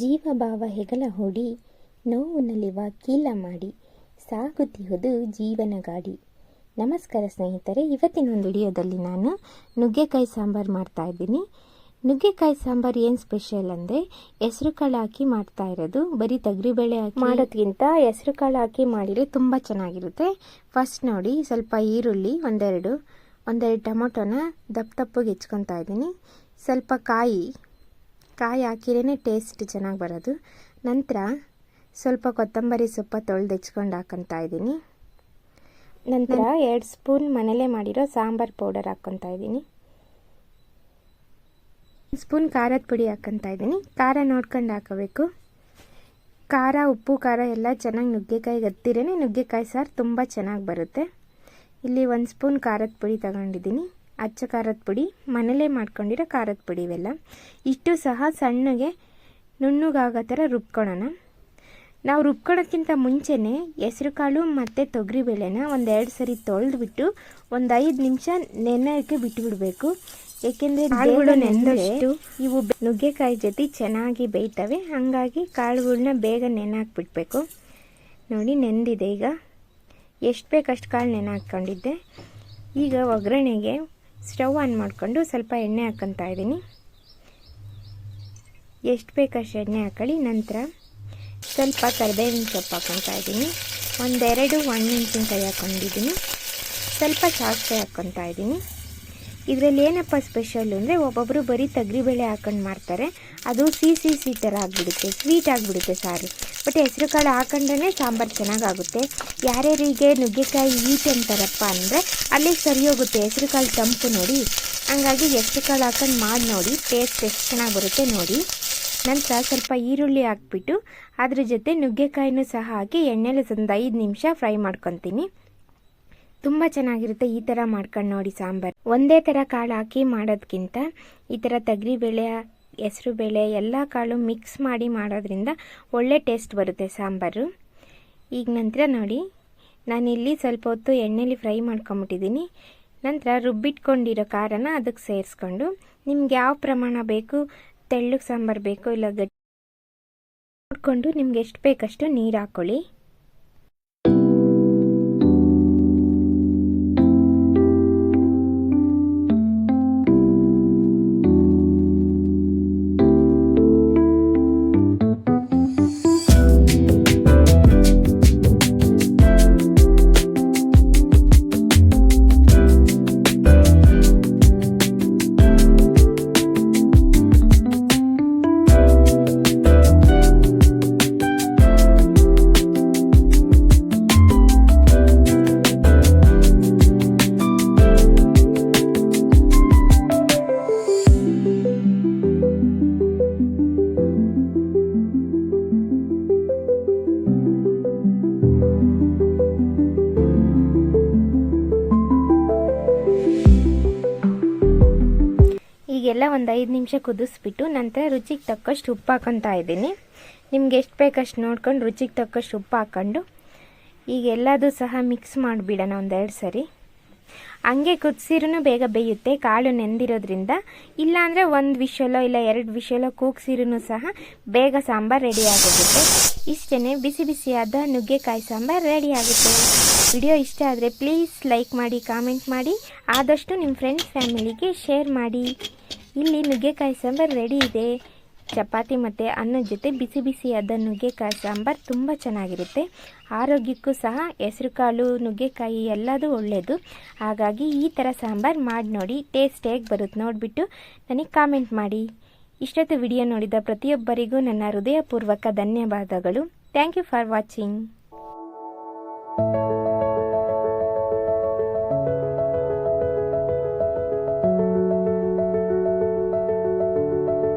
ಜೀವಭಾವ ಹೆಗಲ ಹೊಡಿ, ನೋವು ನಲಿವ ಕೀಲ ಮಾಡಿ, ಸಾಗುತ್ತಿಹುದು ಜೀವನ ಗಾಡಿ. ನಮಸ್ಕಾರ ಸ್ನೇಹಿತರೆ ಇವತ್ತಿನ ಒಂದು ವಿಡಿಯೋದಲ್ಲಿ ನಾನು ನುಗ್ಗೆಕಾಯಿ ಸಾಂಬಾರು ಮಾಡ್ತಾ ಇದ್ದೀನಿ. ನುಗ್ಗೆಕಾಯಿ ಸಾಂಬಾರು ಏನು ಸ್ಪೆಷಲ್ ಅಂದರೆ, ಹೆಸರು ಕಾಳು ಹಾಕಿ ಮಾಡ್ತಾ ಇರೋದು, ಬರೀ ತೊಗರಿಬೇಳೆ ಹಾಕಿ. ಮಾಡೋದ್ಕಿಂತ ಹೆಸರು ಕಾಳು ಹಾಕಿ ಮಾಡಿದರೆ ತುಂಬ ಚೆನ್ನಾಗಿರುತ್ತೆ. ಫಸ್ಟ್ ನೋಡಿ ಸ್ವಲ್ಪ ಈರುಳ್ಳಿ, ಒಂದೆರಡು ಒಂದೆರಡು ಟೊಮೊಟೊನ ದಪ್ಪ ದಪ್ಪಗೆ ಹೆಚ್ಕೊತಾ ಇದ್ದೀನಿ. ಸ್ವಲ್ಪ ಕಾಯಿ ಕಾಯಿ ಹಾಕಿರೇ ಟೇಸ್ಟ್ ಚೆನ್ನಾಗಿ ಬರೋದು. ನಂತರ ಸ್ವಲ್ಪ ಕೊತ್ತಂಬರಿ ಸೊಪ್ಪು ತೊಳೆದು ಹೆಚ್ಕೊಂಡು ಹಾಕೊತಾ ಇದ್ದೀನಿ. ನಂತರ ಎರಡು ಸ್ಪೂನ್ ಮನೇಲೇ ಮಾಡಿರೋ ಸಾಂಬಾರು ಪೌಡರ್ ಹಾಕ್ಕೊತಾ ಇದ್ದೀನಿ. ಸ್ಪೂನ್ ಖಾರದ ಪುಡಿ ಹಾಕ್ಕೊತಾ ಇದ್ದೀನಿ. ಖಾರ ನೋಡ್ಕೊಂಡು ಹಾಕೋಬೇಕು. ಖಾರ ಉಪ್ಪು ಖಾರ ಎಲ್ಲ ಚೆನ್ನಾಗಿ ನುಗ್ಗೆಕಾಯಿ ಹತ್ತಿರೇ ನುಗ್ಗೆಕಾಯಿ ಸಾರು ತುಂಬ ಚೆನ್ನಾಗಿ ಬರುತ್ತೆ. ಇಲ್ಲಿ ಒಂದು ಸ್ಪೂನ್ ಖಾರದ ಪುಡಿ ತಗೊಂಡಿದ್ದೀನಿ. ಅಚ್ಚ ಖಾರದ ಪುಡಿ ಮನೇಲೇ ಮಾಡ್ಕೊಂಡಿರೋ ಖಾರದ ಪುಡಿ ಇವೆಲ್ಲ. ಇಷ್ಟು ಸಹ ಸಣ್ಣಗೆ ನುಣ್ಣಗಾಗೋ ಥರ ರುಬ್ಕೊಳ್ಳೋಣ. ನಾವು ರುಬ್ಕೊಳ್ಳೋಕ್ಕಿಂತ ಮುಂಚೆನೇ ಹೆಸರುಕಾಳು ಮತ್ತು ತೊಗರಿಬೇಳೆನ ಒಂದೆರಡು ಸರಿ ತೊಳೆದ್ಬಿಟ್ಟು ಒಂದು ಐದು ನಿಮಿಷ ನೆನೆಯೋಕ್ಕೆ ಬಿಟ್ಟುಬಿಡಬೇಕು ಏಕೆಂದರೆ ಕಾಳುಗಳು ನೆನೆದಷ್ಟು ಇವು ನುಗ್ಗೆಕಾಯಿ ಜೊತೆ ಚೆನ್ನಾಗಿ ಬೇಯ್ತವೆ. ಹಾಗಾಗಿ ಕಾಳುಗಳನ್ನ ಬೇಗ ನೆನೆ ಹಾಕ್ಬಿಡ್ಬೇಕು ನೋಡಿ ನೆಂದಿದೆ ಈಗ. ಎಷ್ಟು ಬೇಕಷ್ಟು ಕಾಳು ನೆನೆ ಹಾಕ್ಕೊಂಡಿದ್ದೆ ಈಗ ಒಗ್ಗರಣೆಗೆ ಸ್ಟವ್ ಆನ್ ಮಾಡಿಕೊಂಡು ಸ್ವಲ್ಪ ಎಣ್ಣೆ ಹಾಕ್ಕೊತಾ ಇದ್ದೀನಿ. ಎಷ್ಟು ಬೇಕಷ್ಟು ಎಣ್ಣೆ ಹಾಕೊಳ್ಳಿ, ನಂತರ ಸ್ವಲ್ಪ ಕರಿಬೇವಿನ ಸೊಪ್ಪು ಹಾಕ್ಕೊತಾ ಇದ್ದೀನಿ. ಒಂದೆರಡು ಒಣಮೆಣಸಿನ್ಕಾಯಿ ಹಾಕ್ಕೊಂಡಿದ್ದೀನಿ ಸ್ವಲ್ಪ ಸಾಸಿವೆ ಹಾಕ್ಕೊತಾ ಇದ್ದೀನಿ. ಇದರಲ್ಲಿ ಏನಪ್ಪ ಸ್ಪೆಷಲ್ ಅಂದರೆ ಒಬ್ಬೊಬ್ಬರು ಬರೀ ತಗ್ರಿಬೇಳೆ ಹಾಕೊಂಡು ಮಾಡ್ತಾರೆ. ಅದು ಸಿ ಸಿ ಸಿ ಥರ ಆಗಿಬಿಡುತ್ತೆ ಸ್ವೀಟ್ ಆಗಿಬಿಡುತ್ತೆ ಸಾರಿ. ಬಟ್ ಹೆಸರು ಕಾಳು ಹಾಕೊಂಡ್ರೆ ಸಾಂಬಾರು ಚೆನ್ನಾಗಾಗುತ್ತೆ. ಯಾರ್ಯಾರಿಗೆ ನುಗ್ಗೆಕಾಯಿ ಈಟ್ ಅಂತಾರಪ್ಪ ಅಂದರೆ ಅಲ್ಲಿಗೆ ಸರಿ ಹೋಗುತ್ತೆ. ಹೆಸರು ಕಾಳು ತಂಪು ನೋಡಿ. ಹಂಗಾಗಿ ಹೆಸರು ಕಾಳು ಹಾಕೊಂಡು ಮಾಡಿ ನೋಡಿ. ಟೇಸ್ಟ್ ಎಷ್ಟು ಚೆನ್ನಾಗಿ ಬರುತ್ತೆ ನೋಡಿ. ನಂತರ ಸ್ವಲ್ಪ ಈರುಳ್ಳಿ ಹಾಕ್ಬಿಟ್ಟು ಅದ್ರ ಜೊತೆ ನುಗ್ಗೆಕಾಯಿನೂ ಸಹ ಹಾಕಿ ಎಣ್ಣೆಲಿ ಒಂದು ಐದು ನಿಮಿಷ ಫ್ರೈ ಮಾಡ್ಕೊತೀನಿ. ತುಂಬ ಚೆನ್ನಾಗಿರುತ್ತೆ ಈ ಥರ ಮಾಡ್ಕೊಂಡು ನೋಡಿ ಸಾಂಬಾರು. ಒಂದೇ ಥರ ಕಾಳು ಹಾಕಿ ಮಾಡೋದಕ್ಕಿಂತ ಈ ಥರ ಹೆಸರು ಬೇಳೆ ಎಲ್ಲ ಕಾಳು ಮಿಕ್ಸ್ ಮಾಡಿ ಮಾಡೋದ್ರಿಂದ ಒಳ್ಳೆ ಟೇಸ್ಟ್ ಬರುತ್ತೆ ಸಾಂಬಾರು. ಈಗ ನಂತರ ನೋಡಿ, ನಾನಿಲ್ಲಿ ಸ್ವಲ್ಪ ಹೊತ್ತು ಎಣ್ಣೆಲಿ ಫ್ರೈ ಮಾಡ್ಕೊಂಬಿಟ್ಟಿದ್ದೀನಿ. ನಂತರ ರುಬ್ಬಿಟ್ಕೊಂಡಿರೋ ಖಾರನ ಅದಕ್ಕೆ ಸೇರಿಸ್ಕೊಂಡು ನಿಮ್ಗೆ ಯಾವ ಪ್ರಮಾಣ ಬೇಕು, ತೆಳ್ಳಗೆ ಸಾಂಬಾರು ಬೇಕು ಇಲ್ಲ ಗಟ್ಟಿ ನೋಡಿಕೊಂಡು ನಿಮ್ಗೆ ಎಷ್ಟು ಬೇಕಷ್ಟು ನೀರು ಹಾಕ್ಕೊಳ್ಳಿ ಈಗೆಲ್ಲ ಒಂದು ಐದು ನಿಮಿಷ ಕುದಿಸ್ಬಿಟ್ಟು ನಂತರ ರುಚಿಗೆ ತಕ್ಕಷ್ಟು ಉಪ್ಪು ಹಾಕೊತಾ ಇದ್ದೀನಿ. ನಿಮ್ಗೆ ಎಷ್ಟು ಬೇಕಷ್ಟು ನೋಡ್ಕೊಂಡು ರುಚಿಗೆ ತಕ್ಕಷ್ಟು ಉಪ್ಪು ಹಾಕ್ಕೊಂಡು ಈಗ ಎಲ್ಲದೂ ಸಹ ಮಿಕ್ಸ್ ಮಾಡಿಬಿಡೋಣ ಒಂದೆರಡು ಸರಿ. ಹಂಗೆ ಕುದಿಸಿರೂ ಬೇಗ ಬೇಯುತ್ತೆ, ಕಾಳು ನೆಂದಿರೋದ್ರಿಂದ. ಇಲ್ಲಾಂದರೆ ಒಂದು ವಿಷಲೋ ಇಲ್ಲ ಎರಡು ವಿಷಲೋ ಕೂಗ್ಸಿರೂ ಸಹ ಬೇಗ ಸಾಂಬಾರು ರೆಡಿ ಆಗೋಗುತ್ತೆ. ಇಷ್ಟೇ ಬಿಸಿ ಬಿಸಿಯಾದ ನುಗ್ಗೆಕಾಯಿ ಸಾಂಬಾರು ರೆಡಿ ಆಗುತ್ತೆ. ವಿಡಿಯೋ ಇಷ್ಟ ಆದರೆ ಪ್ಲೀಸ್ ಲೈಕ್ ಮಾಡಿ ಕಾಮೆಂಟ್ ಮಾಡಿ. ಆದಷ್ಟು ನಿಮ್ಮ ಫ್ರೆಂಡ್ಸ್ ಫ್ಯಾಮಿಲಿಗೆ ಶೇರ್ ಮಾಡಿ. ಇಲ್ಲಿ ನುಗ್ಗೆಕಾಯಿ ಸಾಂಬಾರು ರೆಡಿ ಇದೆ. ಚಪಾತಿ ಮತ್ತು ಅನ್ನದ ಜೊತೆ ಬಿಸಿ ಬಿಸಿಯಾದ ನುಗ್ಗೆಕಾಯಿ ಸಾಂಬಾರು ತುಂಬ ಚೆನ್ನಾಗಿರುತ್ತೆ. ಆರೋಗ್ಯಕ್ಕೂ ಸಹ ಹೆಸರುಕಾಳು ನುಗ್ಗೆಕಾಯಿ ಎಲ್ಲದೂ ಒಳ್ಳೆಯದು ಹಾಗಾಗಿ ಈ ಥರ ಸಾಂಬಾರು ಮಾಡಿ ನೋಡಿ ಟೇಸ್ಟ್ ಹೇಗೆ ಬರುತ್ತೆ ನೋಡಿಬಿಟ್ಟು ನನಗೆ ಕಾಮೆಂಟ್ ಮಾಡಿ. ಇಷ್ಟೊತ್ತು ವಿಡಿಯೋ ನೋಡಿದ ಪ್ರತಿಯೊಬ್ಬರಿಗೂ ನನ್ನ ಹೃದಯಪೂರ್ವಕ ಧನ್ಯವಾದಗಳು. Thank you for watching